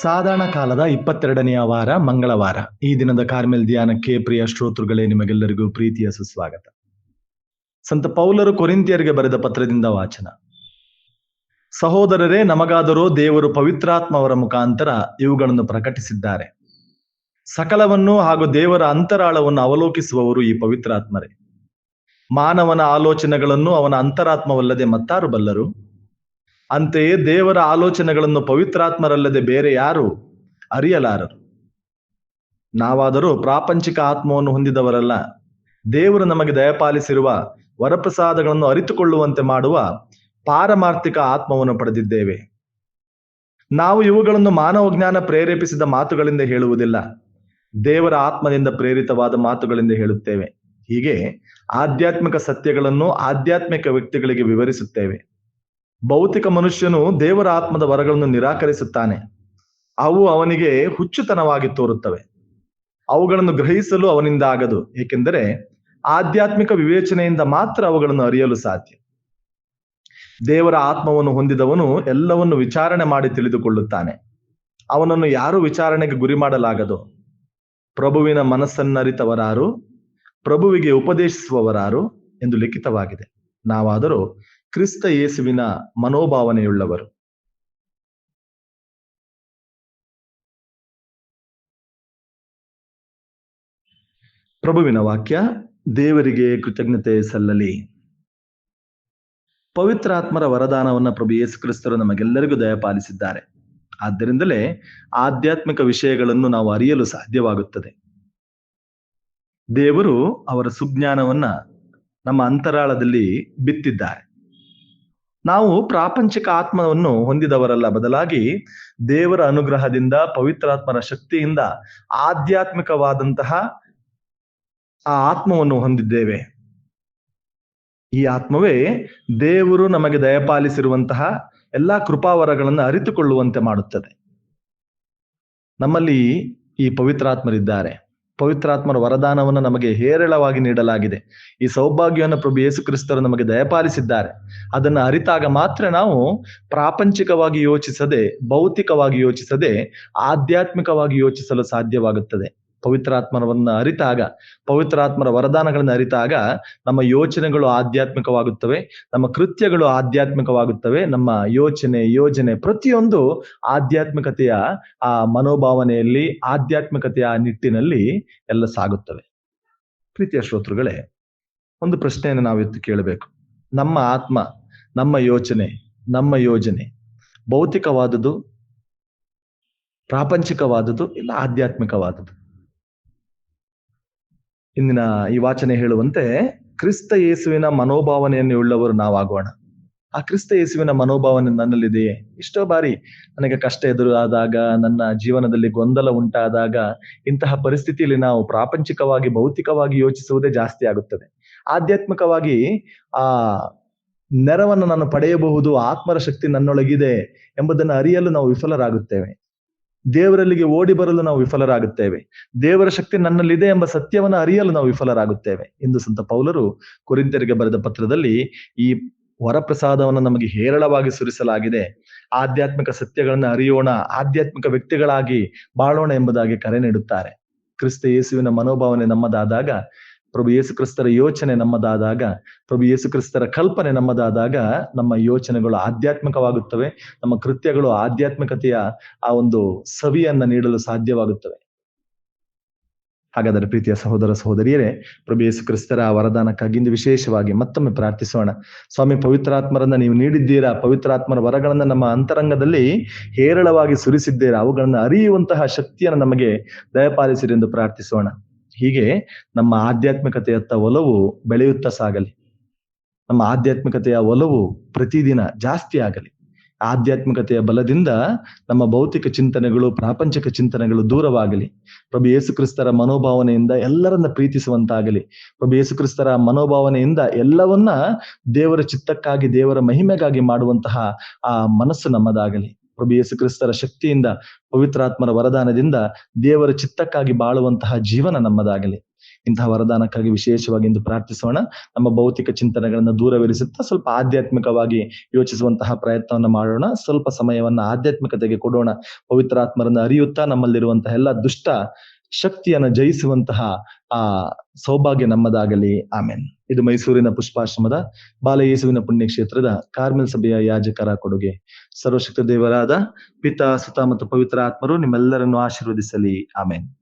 ಸಾಧಾರಣ ಕಾಲದ ಇಪ್ಪತ್ತೆರಡನೆಯ ವಾರ ಮಂಗಳವಾರ. ಈ ದಿನದ ಕಾರ್ಮೆಲ್ ಧ್ಯಾನಕ್ಕೆ ಪ್ರಿಯ ಶ್ರೋತೃಗಳೇ, ನಿಮಗೆಲ್ಲರಿಗೂ ಪ್ರೀತಿಯ ಸುಸ್ವಾಗತ. ಸಂತ ಪೌಲರು ಕೊರಿಂತಿಯರಿಗೆ ಬರೆದ ಪತ್ರದಿಂದ ವಾಚನ. ಸಹೋದರರೇ, ನಮಗಾದರೂ ದೇವರು ಪವಿತ್ರಾತ್ಮವರ ಮುಖಾಂತರ ಇವುಗಳನ್ನು ಪ್ರಕಟಿಸಿದ್ದಾರೆ. ಸಕಲವನ್ನು ಹಾಗೂ ದೇವರ ಅಂತರಾಳವನ್ನು ಅವಲೋಕಿಸುವವರು ಈ ಪವಿತ್ರಾತ್ಮರೇ. ಮಾನವನ ಆಲೋಚನೆಗಳನ್ನು ಅವನ ಅಂತರಾತ್ಮವಲ್ಲದೆ ಮತ್ತಾರು ಬಲ್ಲರು? ಅಂತೆಯೇ ದೇವರ ಆಲೋಚನೆಗಳನ್ನು ಪವಿತ್ರಾತ್ಮರಲ್ಲದೆ ಬೇರೆ ಯಾರು ಅರಿಯಲಾರರು. ನಾವಾದರೂ ಪ್ರಾಪಂಚಿಕ ಆತ್ಮವನ್ನು ಹೊಂದಿದವರಲ್ಲ. ದೇವರು ನಮಗೆ ದಯಪಾಲಿಸಿರುವ ವರಪ್ರಸಾದಗಳನ್ನು ಅರಿತುಕೊಳ್ಳುವಂತೆ ಮಾಡುವ ಪಾರಮಾರ್ಥಿಕ ಆತ್ಮವನ್ನು ಪಡೆದಿದ್ದೇವೆ. ನಾವು ಇವುಗಳನ್ನು ಮಾನವ ಜ್ಞಾನ ಪ್ರೇರೇಪಿಸಿದ ಮಾತುಗಳಿಂದ ಹೇಳುವುದಿಲ್ಲ. ದೇವರ ಆತ್ಮದಿಂದ ಪ್ರೇರಿತವಾದ ಮಾತುಗಳಿಂದ ಹೇಳುತ್ತೇವೆ. ಹೀಗೆ ಆಧ್ಯಾತ್ಮಿಕ ಸತ್ಯಗಳನ್ನು ಆಧ್ಯಾತ್ಮಿಕ ವ್ಯಕ್ತಿಗಳಿಗೆ ವಿವರಿಸುತ್ತೇವೆ. ಭೌತಿಕ ಮನುಷ್ಯನು ದೇವರ ಆತ್ಮದ ವರಗಳನ್ನು ನಿರಾಕರಿಸುತ್ತಾನೆ. ಅವು ಅವನಿಗೆ ಹುಚ್ಚುತನವಾಗಿ ತೋರುತ್ತವೆ. ಅವುಗಳನ್ನು ಗ್ರಹಿಸಲು ಅವನಿಂದ ಆಗದು, ಏಕೆಂದರೆ ಆಧ್ಯಾತ್ಮಿಕ ವಿವೇಚನೆಯಿಂದ ಮಾತ್ರ ಅವುಗಳನ್ನು ಅರಿಯಲು ಸಾಧ್ಯ. ದೇವರ ಆತ್ಮವನ್ನು ಹೊಂದಿದವನು ಎಲ್ಲವನ್ನು ವಿಚಾರಣೆ ಮಾಡಿ ತಿಳಿದುಕೊಳ್ಳುತ್ತಾನೆ. ಅವನನ್ನು ಯಾರು ವಿಚಾರಣೆಗೆ ಗುರಿ ಮಾಡಲಾಗದು? ಪ್ರಭುವಿನ ಮನಸ್ಸನ್ನರಿತವರಾರು? ಪ್ರಭುವಿಗೆ ಉಪದೇಶಿಸುವವರಾರು? ಎಂದು ಲಿಖಿತವಾಗಿದೆ. ನಾವಾದರೂ ಕ್ರಿಸ್ತ ಯೇಸುವಿನ ಮನೋಭಾವನೆಯುಳ್ಳವರು. ಪ್ರಭುವಿನ ವಾಕ್ಯ, ದೇವರಿಗೆ ಕೃತಜ್ಞತೆ ಸಲ್ಲಲಿ. ಪವಿತ್ರಾತ್ಮರ ವರದಾನವನ್ನ ಪ್ರಭು ಯೇಸು ಕ್ರಿಸ್ತರು ನಮಗೆಲ್ಲರಿಗೂ ದಯಪಾಲಿಸಿದ್ದಾರೆ. ಆದ್ದರಿಂದಲೇ ಆಧ್ಯಾತ್ಮಿಕ ವಿಷಯಗಳನ್ನು ನಾವು ಅರಿಯಲು ಸಾಧ್ಯವಾಗುತ್ತದೆ. ದೇವರು ಅವರ ಸುಜ್ಞಾನವನ್ನ ನಮ್ಮ ಅಂತರಾಳದಲ್ಲಿ ಬಿತ್ತಿದ್ದಾರೆ. ನಾವು ಪ್ರಾಪಂಚಿಕ ಆತ್ಮವನ್ನು ಹೊಂದಿದವರಲ್ಲ. ಬದಲಾಗಿ ದೇವರ ಅನುಗ್ರಹದಿಂದ, ಪವಿತ್ರಾತ್ಮನ ಶಕ್ತಿಯಿಂದ ಆಧ್ಯಾತ್ಮಿಕವಾದಂತಹ ಆ ಆತ್ಮವನ್ನು ಹೊಂದಿದ್ದೇವೆ. ಈ ಆತ್ಮವೇ ದೇವರು ನಮಗೆ ದಯಪಾಲಿಸಿರುವಂತಹ ಎಲ್ಲಾ ಕೃಪಾವರಗಳನ್ನು ಅರಿತುಕೊಳ್ಳುವಂತೆ ಮಾಡುತ್ತದೆ. ನಮ್ಮಲ್ಲಿ ಈ ಪವಿತ್ರಾತ್ಮರಿದ್ದಾರೆ. ಪವಿತ್ರಾತ್ಮರ ವರದಾನವನ್ನು ನಮಗೆ ಹೇರಳವಾಗಿ ನೀಡಲಾಗಿದೆ. ಈ ಸೌಭಾಗ್ಯವನ್ನು ಪ್ರಭು ಯೇಸು ಕ್ರಿಸ್ತರು ನಮಗೆ ದಯಪಾಲಿಸಿದ್ದಾರೆ. ಅದನ್ನು ಅರಿತಾಗ ಮಾತ್ರ ನಾವು ಪ್ರಾಪಂಚಿಕವಾಗಿ ಯೋಚಿಸದೆ, ಭೌತಿಕವಾಗಿ ಯೋಚಿಸದೆ, ಆಧ್ಯಾತ್ಮಿಕವಾಗಿ ಯೋಚಿಸಲು ಸಾಧ್ಯವಾಗುತ್ತದೆ. ಪವಿತ್ರಾತ್ಮರವನ್ನ ಅರಿತಾಗ, ಪವಿತ್ರಾತ್ಮರ ವರದಾನಗಳನ್ನು ಅರಿತಾಗ ನಮ್ಮ ಯೋಚನೆಗಳು ಆಧ್ಯಾತ್ಮಿಕವಾಗುತ್ತವೆ, ನಮ್ಮ ಕೃತ್ಯಗಳು ಆಧ್ಯಾತ್ಮಿಕವಾಗುತ್ತವೆ, ನಮ್ಮ ಯೋಚನೆ, ಯೋಜನೆ ಪ್ರತಿಯೊಂದು ಆಧ್ಯಾತ್ಮಿಕತೆಯ ಆ ಮನೋಭಾವನೆಯಲ್ಲಿ, ಆಧ್ಯಾತ್ಮಿಕತೆಯ ನಿಟ್ಟಿನಲ್ಲಿ ಎಲ್ಲ ಸಾಗುತ್ತವೆ. ಪ್ರೀತಿಯ ಶ್ರೋತೃಗಳೇ, ಒಂದು ಪ್ರಶ್ನೆಯನ್ನು ನಾವು ಎತ್ತು ಕೇಳಬೇಕು. ನಮ್ಮ ಆತ್ಮ, ನಮ್ಮ ಯೋಚನೆ, ನಮ್ಮ ಯೋಜನೆ ಭೌತಿಕವಾದುದು ಪ್ರಾಪಂಚಿಕವಾದುದು ಇಲ್ಲ ಆಧ್ಯಾತ್ಮಿಕವಾದುದು ಇಂದಿನ ಈ ವಾಚನೆ ಹೇಳುವಂತೆ ಕ್ರಿಸ್ತ ಯೇಸುವಿನ ಮನೋಭಾವನೆಯನ್ನು ಉಳ್ಳವರು ನಾವಾಗೋಣ. ಆ ಕ್ರಿಸ್ತ ಯೇಸುವಿನ ಮನೋಭಾವನೆ ನನ್ನಲ್ಲಿದೆಯೇ? ಎಷ್ಟೋ ಬಾರಿ ನನಗೆ ಕಷ್ಟ ಎದುರಾದಾಗ, ನನ್ನ ಜೀವನದಲ್ಲಿ ಗೊಂದಲ ಉಂಟಾದಾಗ ಇಂತಹ ಪರಿಸ್ಥಿತಿಯಲ್ಲಿ ನಾವು ಪ್ರಾಪಂಚಿಕವಾಗಿ, ಭೌತಿಕವಾಗಿ ಯೋಚಿಸುವುದೇ ಜಾಸ್ತಿ ಆಗುತ್ತದೆ. ಆಧ್ಯಾತ್ಮಿಕವಾಗಿ ಆ ನೆರವನ್ನು ನಾನು ಪಡೆಯಬಹುದು, ಆತ್ಮರ ಶಕ್ತಿ ನನ್ನೊಳಗಿದೆ ಎಂಬುದನ್ನು ಅರಿಯಲು ನಾವು ವಿಫಲರಾಗುತ್ತೇವೆ. ದೇವರಲ್ಲಿಗೆ ಓಡಿ ಬರಲು ನಾವು ವಿಫಲರಾಗುತ್ತೇವೆ. ದೇವರ ಶಕ್ತಿ ನನ್ನಲ್ಲಿದೆ ಎಂಬ ಸತ್ಯವನ್ನು ಅರಿಯಲು ನಾವು ವಿಫಲರಾಗುತ್ತೇವೆ. ಎಂದು ಸಂತ ಪೌಲರು ಕುರಿತರಿಗೆ ಬರೆದ ಪತ್ರದಲ್ಲಿ ಈ ವರಪ್ರಸಾದವನ್ನು ನಮಗೆ ಹೇರಳವಾಗಿ ಸುರಿಸಲಾಗಿದೆ. ಆಧ್ಯಾತ್ಮಿಕ ಸತ್ಯಗಳನ್ನು ಅರಿಯೋಣ, ಆಧ್ಯಾತ್ಮಿಕ ವ್ಯಕ್ತಿಗಳಾಗಿ ಬಾಳೋಣ ಎಂಬುದಾಗಿ ಕರೆ ನೀಡುತ್ತಾರೆ. ಕ್ರಿಸ್ತ ಯೇಸುವಿನ ಮನೋಭಾವನೆ ನಮ್ಮದಾದಾಗ ಪ್ರಭು ಯೇಸು ಕ್ರಿಸ್ತರ ಯೋಚನೆ ನಮ್ಮದಾದಾಗ, ಪ್ರಭು ಯೇಸು ಕ್ರಿಸ್ತರ ಕಲ್ಪನೆ ನಮ್ಮದಾದಾಗ ನಮ್ಮ ಯೋಚನೆಗಳು ಆಧ್ಯಾತ್ಮಿಕವಾಗುತ್ತವೆ, ನಮ್ಮ ಕೃತ್ಯಗಳು ಆಧ್ಯಾತ್ಮಿಕತೆಯ ಆ ಒಂದು ಸವಿಯನ್ನ ನೀಡಲು ಸಾಧ್ಯವಾಗುತ್ತವೆ. ಹಾಗಾದರೆ ಪ್ರೀತಿಯ ಸಹೋದರ ಸಹೋದರಿಯರೇ, ಪ್ರಭು ಯೇಸು ಕ್ರಿಸ್ತರ ವರದಾನಕ್ಕಾಗಿ ಇಂದು ವಿಶೇಷವಾಗಿ ಮತ್ತೊಮ್ಮೆ ಪ್ರಾರ್ಥಿಸೋಣ. ಸ್ವಾಮಿ ಪವಿತ್ರಾತ್ಮರನ್ನ ನೀವು ನೀಡಿದ್ದೀರಾ? ಪವಿತ್ರಾತ್ಮರ ವರಗಳನ್ನ ನಮ್ಮ ಅಂತರಂಗದಲ್ಲಿ ಹೇರಳವಾಗಿ ಸುರಿಸಿದ್ದೀರಾ? ಅವುಗಳನ್ನು ಅರಿಯುವಂತಹ ಶಕ್ತಿಯನ್ನು ನಮಗೆ ದಯಪಾಲಿಸಿರಿ ಎಂದು ಪ್ರಾರ್ಥಿಸೋಣ. ಹೀಗೆ ನಮ್ಮ ಆಧ್ಯಾತ್ಮಿಕತೆಯತ್ತ ಒಲವು ಬೆಳೆಯುತ್ತಾ ಸಾಗಲಿ. ನಮ್ಮ ಆಧ್ಯಾತ್ಮಿಕತೆಯ ಒಲವು ಪ್ರತಿದಿನ ಜಾಸ್ತಿ ಆಗಲಿ. ಆಧ್ಯಾತ್ಮಿಕತೆಯ ಬಲದಿಂದ ನಮ್ಮ ಭೌತಿಕ ಚಿಂತನೆಗಳು, ಪ್ರಾಪಂಚಿಕ ಚಿಂತನೆಗಳು ದೂರವಾಗಲಿ. ಪ್ರಭು ಯೇಸುಕ್ರಿಸ್ತರ ಮನೋಭಾವನೆಯಿಂದ ಎಲ್ಲರನ್ನ ಪ್ರೀತಿಸುವಂತಾಗಲಿ. ಪ್ರಭು ಯೇಸುಕ್ರಿಸ್ತರ ಮನೋಭಾವನೆಯಿಂದ ಎಲ್ಲವನ್ನ ದೇವರ ಚಿತ್ತಕ್ಕಾಗಿ, ದೇವರ ಮಹಿಮೆಗಾಗಿ ಮಾಡುವಂತಹ ಆ ಮನಸ್ಸು ನಮ್ಮದಾಗಲಿ. ಪ್ರಭು ಯೇಸು ಕ್ರಿಸ್ತರ ಶಕ್ತಿಯಿಂದ, ಪವಿತ್ರಾತ್ಮರ ವರದಾನದಿಂದ ದೇವರ ಚಿತ್ತಕ್ಕಾಗಿ ಬಾಳುವಂತಹ ಜೀವನ ನಮ್ಮದಾಗಲಿ. ಇಂತಹ ವರದಾನಕ್ಕಾಗಿ ವಿಶೇಷವಾಗಿ ಇಂದು ಪ್ರಾರ್ಥಿಸೋಣ. ನಮ್ಮ ಭೌತಿಕ ಚಿಂತನೆಗಳನ್ನ ದೂರವಿರಿಸುತ್ತಾ ಸ್ವಲ್ಪ ಆಧ್ಯಾತ್ಮಿಕವಾಗಿ ಯೋಚಿಸುವಂತಹ ಪ್ರಯತ್ನವನ್ನು ಮಾಡೋಣ. ಸ್ವಲ್ಪ ಸಮಯವನ್ನ ಆಧ್ಯಾತ್ಮಿಕತೆಗೆ ಕೊಡೋಣ. ಪವಿತ್ರಾತ್ಮರನ್ನ ಅರಿಯುತ್ತಾ ನಮ್ಮಲ್ಲಿರುವಂತಹ ಎಲ್ಲ ದುಷ್ಟ ಶಕ್ತಿಯನ್ನು ಜಯಿಸುವಂತಹ ಆ ಸೌಭಾಗ್ಯ ನಮ್ಮದಾಗಲಿ. ಆಮೇನ್. ಇದು ಮೈಸೂರಿನ ಪುಷ್ಪಾಶ್ರಮದ ಬಾಲಯೇಸುವಿನ ಪುಣ್ಯಕ್ಷೇತ್ರದ ಕಾರ್ಮೆಲ್ ಸಭೆಯ ಯಾಜಕರ ಕೊಡುಗೆ. ಸರ್ವಶಕ್ತ ದೇವರಾದ ಪಿತಾ, ಸುತ ಮತ್ತು ಪವಿತ್ರ ಆತ್ಮರು ನಿಮ್ಮೆಲ್ಲರನ್ನು ಆಶೀರ್ವದಿಸಲಿ. ಆಮೇನ್.